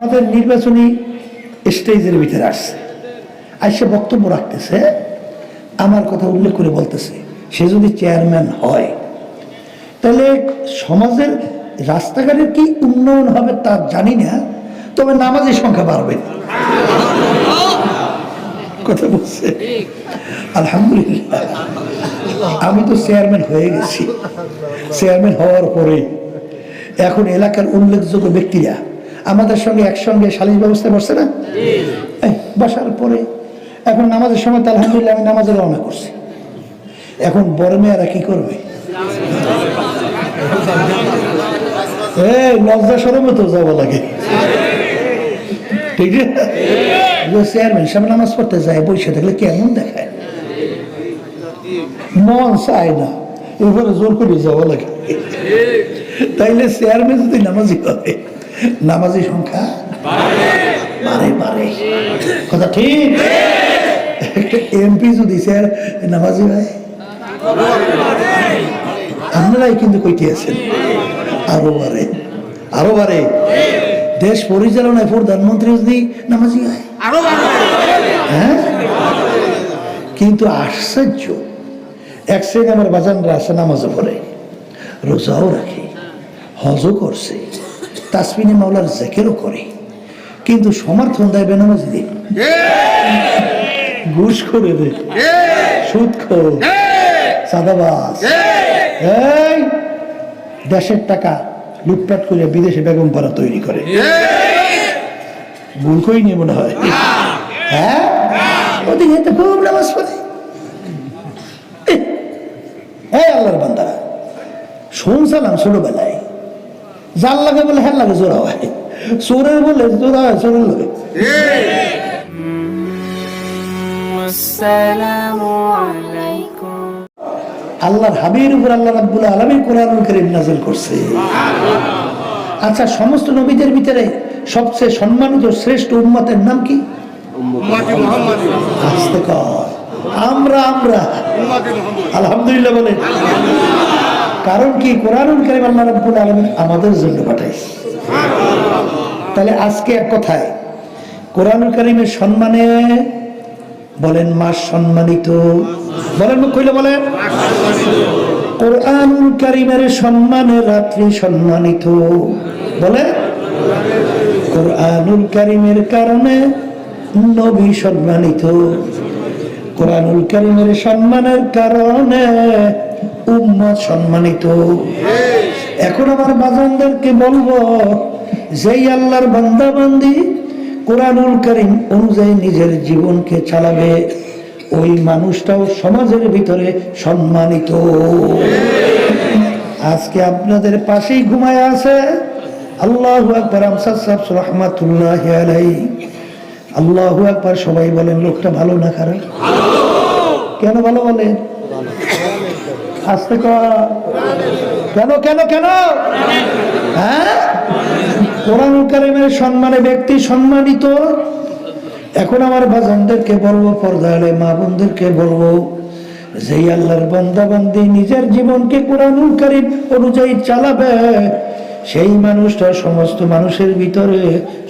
আমাদের নির্বাচনী স্টেজের ভিতরে আসছে। আইসে বক্তব্য রাখতেছে, আমার কথা উল্লেখ করে বলতেছে, সে যদি চেয়ারম্যান হয়, তাহলে সমাজের রাস্তাঘাটের কি উন্নয়ন হবে তা জানি না, তবে নামাজের সংখ্যা বাড়বে। কথা বলছে? আলহামদুলিল্লাহ। আমি তো চেয়ারম্যান হয়ে গেছি। চেয়ারম্যান হওয়ার পরে এখন এলাকার উল্লেখযোগ্য ব্যক্তিরা আমাদের সঙ্গে একসঙ্গে সালিশ ব্যবস্থা করছে না? বসার পরে এখন নামাজের সময় তো আলহামদুলিল্লাহ আমি নামাজে রওনা করছি। এখন বড় মেয়েরা কি করবে? লজ্জা সরমে তো যাওয়া লাগে। ঠিক আছে চেয়ারম্যান সামনে নামাজ পড়তে যায় বসে থাকলে কেমন দেখায়? মন চায় না। এবারে জোর করে যাওয়া লাগে। তাইলে চেয়ারম্যান যদি নামাজি হয় নামাজি সংখ্যা বাড়ে। বাড়ে কথা ঠিক? একটা এমপি যদি স্যার নামাজি হয় আপনারাই কিন্তু কইতে আছেন আরও বাড়ে আরও বাড়ে। দেশ পরিচালনায় প্রধানমন্ত্রী যদি নামাজি হয় হ্যাঁ? কিন্তু আশ্চর্য এক শ্রেণি আমার বাজানরা আছে নামাজও পড়ে। রোজাও রাখে হজও করছে তাসমিনে মাওলার জেকেরও করে। কিন্তু সমর্থন দেয় বেনামাজি দিয়ে ঘুষ করে দে সুদ খোর চাঁদাবাজ এই দেশের টাকা লুটপাট করে বিদেশে বেগম পাড়া তৈরি করে। ভুল নিয়ে মনে হয়। হ্যাঁ? ওদিকে তো খুব নামাজ পড়ে এই আল্লাহর বান্দারা। শুনছিলাম ছোটবেলায় যার লাগে বলে হ্যাঁ লাগে জোড়া হয়। চোরের বলে জোড়া হয় চোরের লাগে। আল্লাহর হাবির উপর আল্লাহ রাব্বুল আলমী কোরআন করিম নাজিল করছে। আচ্ছা সমস্ত নবীদের ভিতরে সবচেয়ে সম্মানিত শ্রেষ্ঠ উম্মতের নাম কি? আমরা আমরা। আলহামদুলিল্লাহ বলে কারণ কি? কোরআনুল কারীম আল্লাহ রাব্বুল আলামিন আমাদের জন্য পাঠাইছে। তাহলে আজকে এক কথায়, কোরআনুল কারীমের সম্মানে বলেন মা সম্মানিত। বলেন মুখ খুলে বলেন। কোরআন কারিমের সম্মানে রাত্রি সম্মানিত। বলে কোরআনুল কারিমের কারণে নবী সম্মানিত। কোরআনুল কারিমের সম্মানের কারণে উম্মত সম্মানিত। এখন আমার বাজানদেরকে বলব, যেই আল্লাহর বান্দাবান্দি কোরআনুল করিম অনুযায়ী নিজের জীবনকে চালাবে, ওই মানুষটাও সমাজের ভিতরে সম্মানিত। আজকে আপনাদের পাশেই ঘুমায় আছে আল্লাহ আকবর আমসাদ রহমাতুল্লাহ আল্লাহ একবার সবাই বলেন, লোকটা ভালো না খারাপ? কেন ভালো বলেন আসতে কেন কেন কেন? হ্যাঁ? কোরআন কারিমের সম্মানে ব্যক্তি সম্মানিত। এখন আমার বাজানদেরকে বলব, পর্দালে মা বোনদেরকে বলব, যেই আল্লাহর বান্দা বান্দি নিজের জীবনকে কোরআনুল কারিম অনুযায়ী চালাবে, সেই মানুষটা সমস্ত মানুষের ভিতরে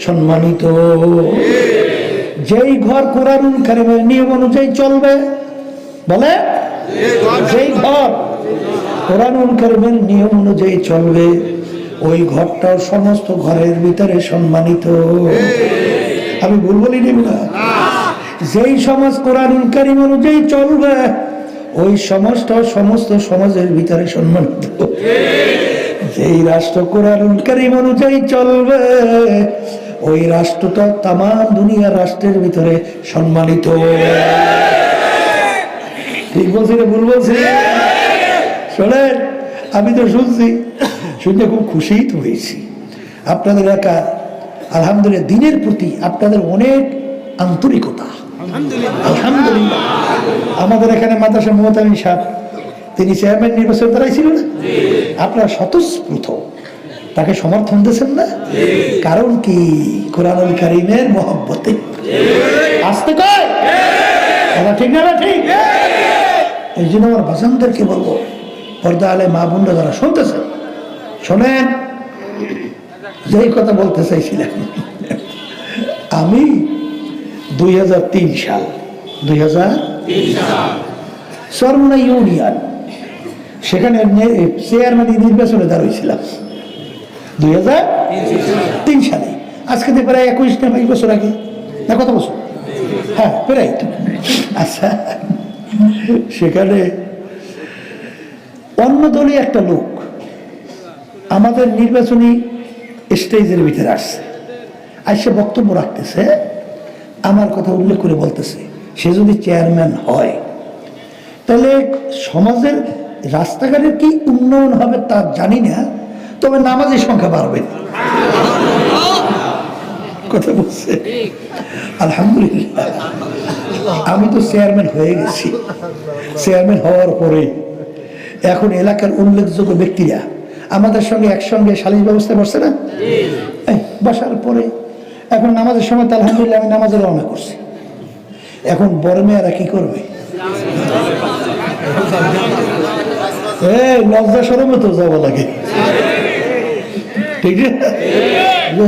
সম্মানিত। যেই ঘর কোরআনুল কারিমের নিয়ম অনুযায়ী চলবে, বলে? যেই ঘর কোরআনুল কারিমের নিয়ম অনুযায়ী চলবে। ওই ঘরটাও সমস্ত ঘরের ভিতরে সম্মানিত। আমি ভুল বলি নি যেই সমাজ কোরআনুল কারিম অনুযায়ী চলবে, ওই সমস্ত সমস্ত সমাজের ভিতরে সম্মানিত। যেই রাষ্ট্র কোরআনুল কারিম অনুযায়ী চলবে, ওই রাষ্ট্রটা তাম দুনিয়ার রাষ্ট্রের ভিতরে সম্মানিত। ঠিক বলছি না ভুল বলছি? শোনেন আমি তো শুনছি শুনে খুব খুশিই তো হয়েছি। আপনাদের এলাকা আলহামদুলিল্লাহ দিনের প্রতি আপনাদের অনেক আন্তরিকতা। আলহামদুলিল্লাহ। আমাদের এখানে মাদ্রাসা মমতামিন সাহেব তিনি চেয়ারম্যান নির্বাচন দ্বারাই ছিল না আপনারা স্বতঃস্ফূর্ত তাকে সমর্থন দিয়েছেন না? কারণ কি? কোরআনুল কারিমের মহব্বতে। আসতে কয় ঠিক না ঠিক? এই জন্য আমার বাজানদেরকে বলব পর্দা আলে মা বোনরা যারা শুনতেছে, শোনেন, যেই কথা বলতে চাইছিলাম। আমি দুই হাজার তিন সাল, দুই সরমনা ইউনিয়ন, সেখানে চেয়ারম্যান নির্বাচনে দাঁড়িয়েছিলাম। দুই হাজার তিন সালে। আজকে তো প্রায় একুশ না বাইশ বছর আগে। না, কত বছর? হ্যাঁ প্রায়। আচ্ছা সেখানে অন্য দলে একটা লোক। আমাদের নির্বাচনী স্টেজের ভিতরে আসছে। আর সে বক্তব্য রাখতেছে, আমার কথা উল্লেখ করে বলতেছে, সে যদি চেয়ারম্যান হয়, তাহলে সমাজের রাস্তাঘাটের কি উন্নয়ন হবে তা জানি না, তবে নামাজের সংখ্যা বাড়বে। কথা বলছে। আলহামদুলিল্লাহ। আমি তো চেয়ারম্যান হয়ে গেছি। চেয়ারম্যান হওয়ার পরে এখন এলাকার উল্লেখযোগ্য ব্যক্তিরা আমাদের সঙ্গে একসঙ্গে সালিশ ব্যবস্থা করছে না? বসার পরে এখন নামাজের সময় আলহামদুলিল্লাহ আমি নামাজে রওনা করছি। এখন বড় মেয়েরা কি করবে? লজ্জা সরমে তো যাওয়া লাগে। ঠিক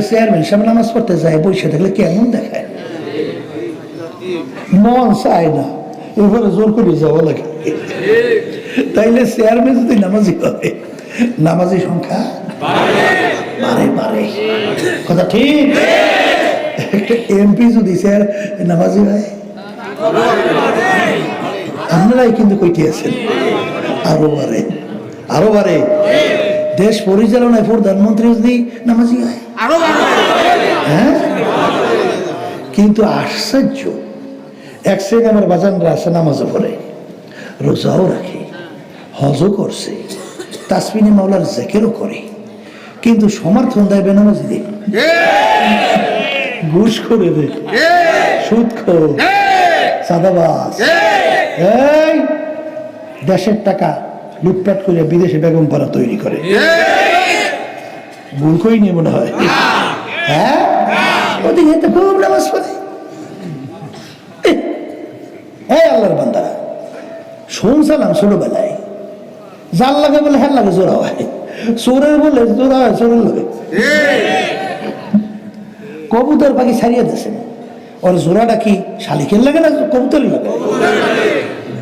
চেয়ারম্যান সামনে নামাজ পড়তে যায় বসে থাকলে কেমন দেখায়? মন চায় না। এবারে জোর করে যাওয়া লাগে। তাইলে চেয়ারম্যান যদি নামাজি হবে নামাজি সংখ্যা বাড়ে। বাড়ে কথা ঠিক? একটা এমপি যদি স্যার নামাজি হয় আপনারাই কিন্তু কইতে আছেন আরও বাড়ে আরও বাড়ে। দেশ পরিচালনায় প্রধানমন্ত্রী যদি নামাজি হয় হ্যাঁ? কিন্তু আশ্চর্য এক শ্রেণি আমার বাজানরা আছে নামাজও পড়ে রোজাও রাখে। হজও করছে তাসমিনী মাওলার জেকেরও করে কিন্তু সমর্থন দেয় বেনামাজি দিয়ে ঘুষ করে দে। সুদ খোর। চাঁদাবাজ এই দেশের টাকা লুটপাট করে বিদেশে বেগম পাড়া তৈরি করে। ভুল কই নিয়ে মনে হয়? হ্যাঁ? ওদিকে তো খুব নামাজ পড়ে। এই আল্লাহর বান্দারা শুনছিলাম ছোটবেলায় জাল লাগে বলে হ্যাঁ লাগে জোড়া হয়। চোরের বলে জোড়া হয়, চোরের লাগে। কবুতর পাখি ছাড়িয়ে দিয়েছেন ওর জোড়াটা কি শালিকের লাগে না কবুতর লাগে?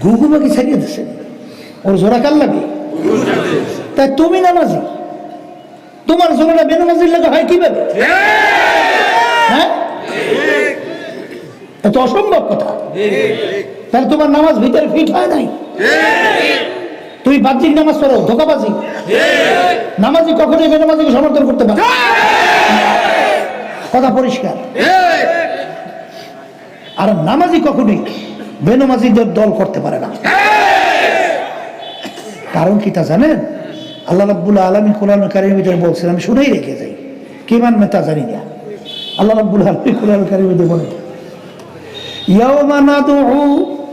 গুগু পাখি ছাড়িয়ে দিয়েছেন ওর জোড়া কার লাগে? তাই তুমি নামাজি। তোমার জোড়াটা বেনামাজির লাগে হয় কীভাবে? হ্যাঁ? এত অসম্ভব কথা। তাহলে তোমার নামাজ ভিতরে ফিট হয় নাই? তুমি বাহ্যিক নামাজ পড়ো, ধোকাবাজি। নামাজি কখনোই বেনামাজিকে সমর্থন করতে পারে কথা পরিষ্কার। আর নামাজি কখনোই বেনামাজিদের দল করতে পারে না। কারণ কি তা জানেন? আল্লাহ রাব্বুল আলমী কোরআন কারিমের ভিতরে বলছেন, আমি শুনেই রেখে যাই কে মানবে তা জানি না। আল্লাহ রাব্বুল আলমী কোরআন কারিমের ভিতরে বলেন, ইয়াওমা নাদউ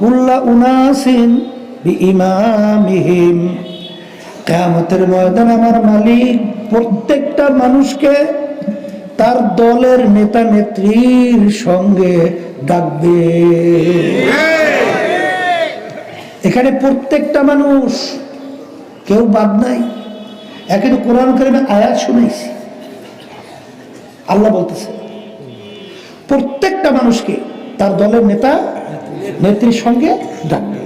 কুল্লা উনাসিন বিইমামিহিম। কিয়ামতের ময়দান আমার মালিক প্রত্যেকটা মানুষকে তার দলের নেতা নেত্রীর সঙ্গে ডাকবে। এখানে প্রত্যেকটা মানুষ কেউ বাদ নাই। তো কোরআন কারিমে আয়াত শুনেছি আল্লাহ বলতেছে, প্রত্যেকটা মানুষকে তার দলের নেতা নেত্রীর সঙ্গে ডাকবে।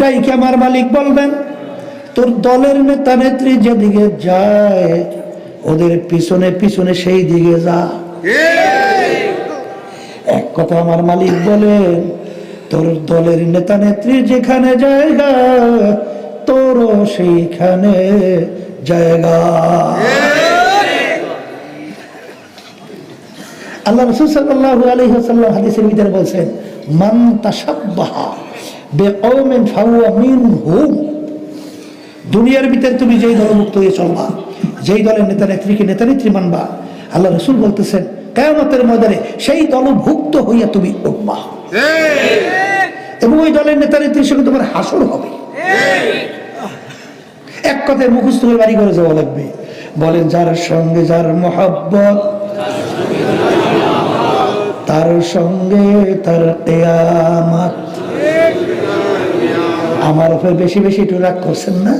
ডাইকে আমার মালিক বলবেন, তোর দলের নেতা নেত্রী যেদিকে যায়, ওদের পিছনে পিছনে সেই দিকে যা। এক কথা আমার মালিক বলেন, তোর দলের নেতা নেত্রী যেখানে জায়গা, তোরও সেইখানে জায়গা। আল্লাহ রসুল সাল্লাল্লাহু আলাইহি ওয়াসাল্লাম হাদিসের ভিতরে বলছেন, মান দুনিয়ার ভিতরে তুমি যেই দলমুক্ত হয়ে চলবা, যেই দলের নেতা নেত্রীকে নেতা নেত্রী মানবা, আল্লাহ রসুল বলতেছেন, কেয়ামতের ময়দানে সেই দলভুক্ত হইয়া তুমি উঠবা এবং ওই দলের নেতা নেত্রীর সঙ্গে তোমার হাসর হবে। এক কথায় মুখস্থ হয়ে বাড়ি করে যাওয়া লাগবে। বলেন, যার সঙ্গে যার মহাব্বত, তার সঙ্গে তার কেয়ামত। আমার উপর বেশি বেশি একটু করছেন না?